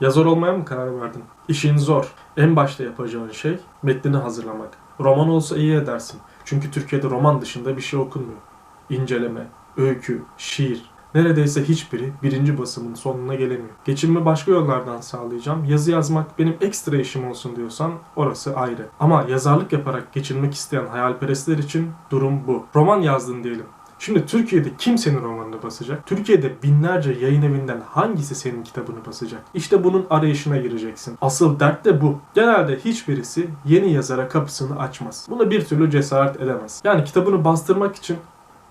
Yazar olmaya mı karar verdin? İşin zor. En başta yapacağın şey metnini hazırlamak. Roman olsa iyi edersin. Çünkü Türkiye'de roman dışında bir şey okunmuyor. İnceleme, öykü, şiir. Neredeyse hiçbiri birinci basımın sonuna gelemiyor. Geçimimi başka yollardan sağlayacağım. Yazı yazmak benim ekstra işim olsun diyorsan orası ayrı. Ama yazarlık yaparak geçinmek isteyen hayalperestler için durum bu. Roman yazdın diyelim. Şimdi Türkiye'de kim senin romanını basacak? Türkiye'de binlerce yayın evinden hangisi senin kitabını basacak? İşte bunun arayışına gireceksin. Asıl dert de bu. Genelde hiçbirisi yeni yazara kapısını açmaz. Buna bir türlü cesaret edemez. Yani kitabını bastırmak için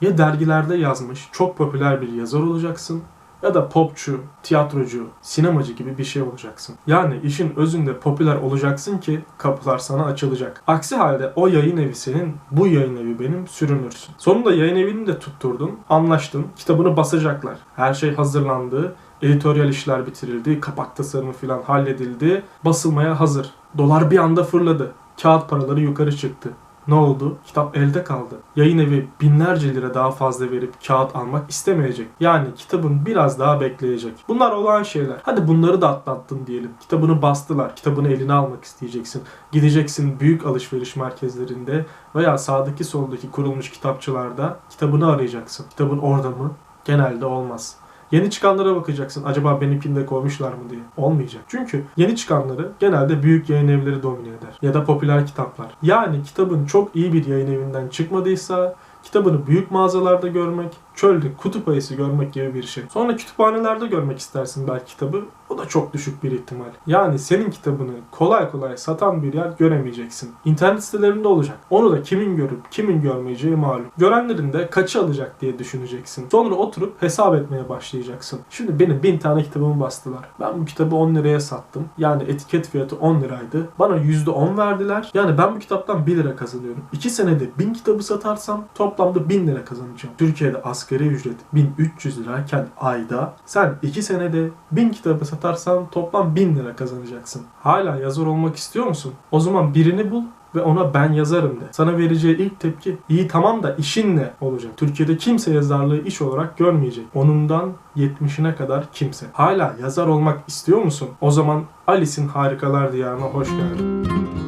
ya dergilerde yazmış çok popüler bir yazar olacaksın ya da popçu, tiyatrocu, sinemacı gibi bir şey olacaksın. Yani işin özünde popüler olacaksın ki kapılar sana açılacak. Aksi halde o yayın evi senin, bu yayın evi benim sürünürsün. Sonunda yayın evini de tutturdun, anlaştın, kitabını basacaklar. Her şey hazırlandı, editoryal işler bitirildi, kapak tasarımı falan halledildi, basılmaya hazır. Dolar bir anda fırladı. Kağıt paraları yukarı çıktı. Ne oldu? Kitap elde kaldı. Yayın evi binlerce lira daha fazla verip kağıt almak istemeyecek. Yani kitabın biraz daha bekleyecek. Bunlar olan şeyler. Hadi bunları da atlattın diyelim. Kitabını bastılar. Kitabını eline almak isteyeceksin. Gideceksin büyük alışveriş merkezlerinde veya sağdaki soldaki kurulmuş kitapçılarda kitabını arayacaksın. Kitabın orada mı? Genelde olmaz. Yeni çıkanlara bakacaksın. Acaba benimkini de koymuşlar mı diye. Olmayacak. Çünkü yeni çıkanları genelde büyük yayın evleri domine eder. Ya da popüler kitaplar. Yani kitabın çok iyi bir yayın evinden çıkmadıysa kitabını büyük mağazalarda görmek, çölde kutup ayısı görmek gibi bir şey. Sonra kütüphanelerde görmek istersin belki kitabı. Da çok düşük bir ihtimal. Yani senin kitabını kolay kolay satan bir yer göremeyeceksin. İnternet sitelerinde olacak. Onu da kimin görüp kimin görmeyeceği malum. Görenlerin de kaçı alacak diye düşüneceksin. Sonra oturup hesap etmeye başlayacaksın. Şimdi benim bin tane kitabımı bastılar. Ben bu kitabı 10 liraya sattım. Yani etiket fiyatı 10 liraydı. Bana %10 verdiler. Yani ben bu kitaptan 1 lira kazanıyorum. 2 senede 1000 kitabı satarsam toplamda 1000 lira kazanacağım. Türkiye'de asgari ücret 1300 lirayken ayda sen 2 senede 1000 kitabı satarsan toplam 1000 lira kazanacaksın. Hala yazar olmak istiyor musun? O zaman birini bul ve ona ben yazarım de. Sana vereceği ilk tepki iyi tamam da işin ne olacak? Türkiye'de kimse yazarlığı iş olarak görmeyecek. Onundan 70'ine kadar kimse. Hala yazar olmak istiyor musun? O zaman Alice'in Harikalar Diyarı'na hoş geldin.